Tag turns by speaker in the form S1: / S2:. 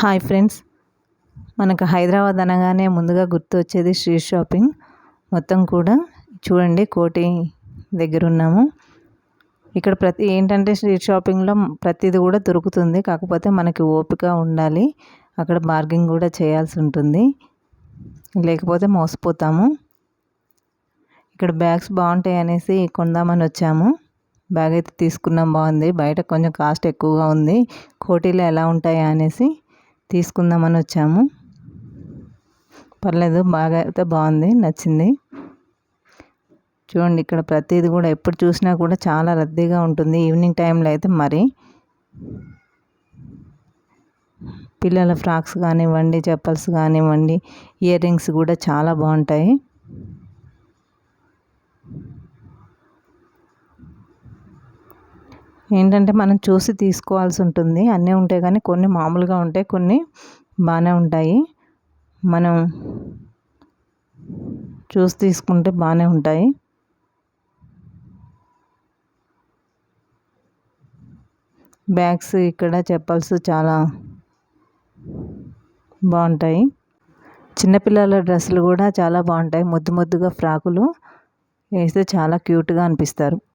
S1: Hi friends. మనకు హైదరాబాద్ అనగానే ముందుగా గుర్తు వచ్చేది స్ట్రీట్ షాపింగ్. మొత్తం కూడా చూడండి కోటి దగ్గర ఉన్నాము ఇక్కడ ప్రతి ఏంటంటే స్ట్రీట్ షాపింగ్లో ప్రతిది కూడా దొరుకుతుంది. కాకపోతే మనకి ఓపిక ఉండాలి. అక్కడ బార్గింగ్ కూడా చేయాల్సి ఉంటుంది. లేకపోతే మోసపోతాము. ఇక్కడ బ్యాగ్స్ బాగుంటాయి అనేసి కొందామని వచ్చాము. బ్యాగ్ అయితే తీసుకున్నాం బాగుంది. బయట కొంచెం కాస్ట్ ఎక్కువగా ఉంది. కోటీలో ఎలా ఉంటాయా అనేసి తీసుకుందామని వచ్చాము పర్లేదు బాగా అయితే బాగుంది నచ్చింది. చూడండి ఇక్కడ ప్రతిదీ కూడా ఎప్పుడు చూసినా కూడా చాలా రద్దీగా ఉంటుంది. ఈవినింగ్ టైంలో అయితే మరి. పిల్లల ఫ్రాక్స్ కానివ్వండి చెప్పల్స్ కానివ్వండి ఇయర్ రింగ్స్ కూడా చాలా బాగుంటాయి. ఏంటంటే మనం చూసి తీసుకోవాల్సి ఉంటుంది. అన్నీ ఉంటాయి కానీ కొన్ని మామూలుగా ఉంటాయి కొన్ని బాగానే ఉంటాయి. మనం చూసి తీసుకుంటే బాగానే ఉంటాయి. బ్యాగ్స్ ఇక్కడ చెప్పల్స్ చాలా బాగుంటాయి. చిన్నపిల్లల డ్రెస్సులు కూడా చాలా బాగుంటాయి. ముద్దు ముద్దుగా ఫ్రాకులు వేస్తే చాలా క్యూట్గా అనిపిస్తారు.